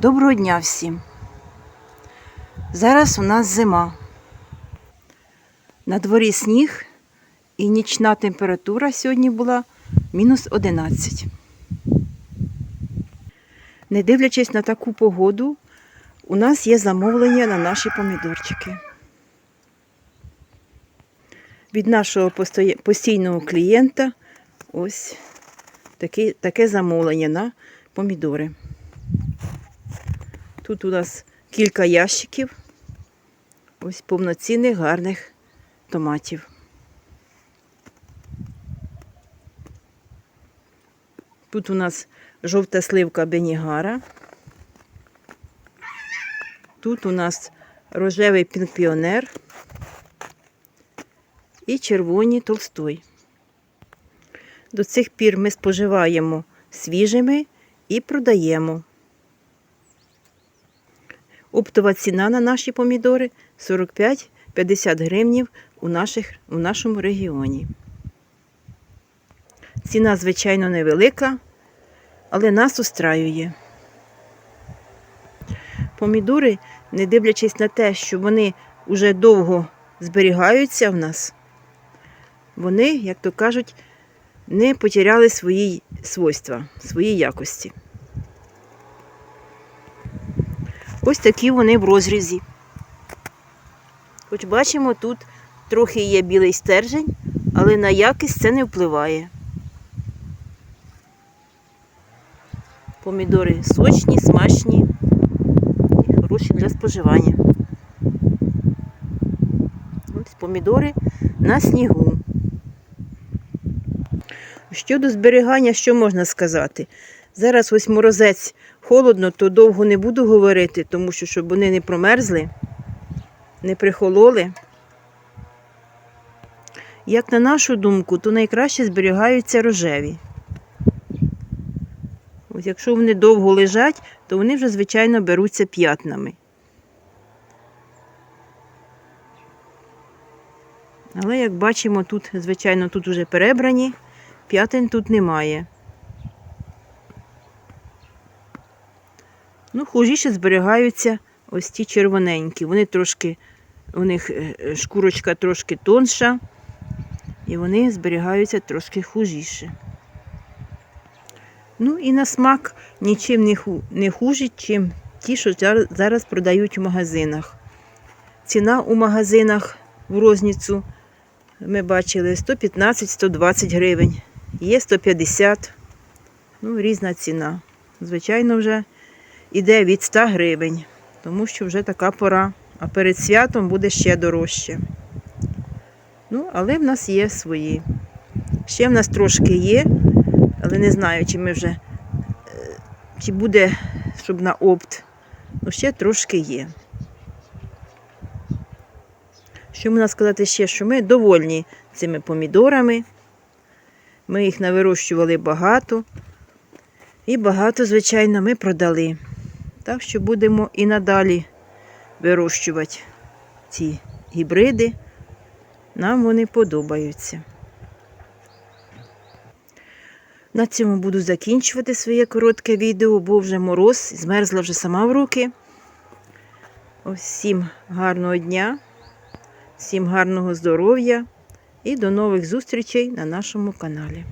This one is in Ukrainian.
Доброго дня всім. Зараз у нас зима. На дворі сніг і нічна температура сьогодні була мінус 11. Не дивлячись на таку погоду, у нас є замовлення на наші помідорчики. Від нашого постійного клієнта ось таке, замовлення на помідори. Тут у нас кілька ящиків. Ось повноцінних гарних томатів. Тут у нас жовта сливка Бенігара. Тут у нас рожевий пінг-піонер і червоні толстой. До цих пір ми споживаємо свіжими і продаємо. Оптова ціна на наші помідори 45-50 гривнів у, наших, у нашому регіоні. Ціна, звичайно, невелика, але нас устраює. Помідори, не дивлячись на те, що вони вже довго зберігаються в нас, вони, як то кажуть, не потеряли свої свойства, свої якості. Ось такі вони в розрізі. Хоч бачимо, тут трохи є білий стержень, але на якість це не впливає. Помідори сочні, смачні і хороші для споживання. Ось помідори на снігу. Щодо зберігання, що можна сказати? Зараз ось морозець холодно, то довго не буду говорити, тому що щоб вони не промерзли, не прихололи. Як на нашу думку, то найкраще зберігаються рожеві. Ось якщо вони довго лежать, то вони вже, звичайно, беруться п'ятнами. Але, як бачимо, тут, звичайно, тут вже перебрані, п'ятин тут немає. Ну, хужіше зберігаються ось ті червоненькі. Вони трошки, у них е, е, шкурочка трошки тонша, і вони зберігаються трошки хужіше. Ну і на смак нічим не, ху, не хужі, чим ті, що зараз- продають у магазинах. Ціна у магазинах в розніцю ми бачили 115-120 гривень. Є 150. Ну, різна ціна. Звичайно, вже іде від 100 гривень, тому що вже така пора. А перед святом буде ще дорожче. Ну, але в нас є свої. Ще в нас трошки є, але не знаю, чи ми вже е, чи буде, щоб на опт. Ну, ще трошки є. Що можна сказати ще, що ми довольні цими помідорами. Ми їх навирощували багато. І багато, звичайно, ми продали. Так що будемо і надалі вирощувати ці гібриди. Нам вони подобаються. На цьому буду закінчувати своє коротке відео, бо вже мороз, змерзла вже сама в руки. Всім гарного дня, всім гарного здоров'я і до нових зустрічей на нашому каналі.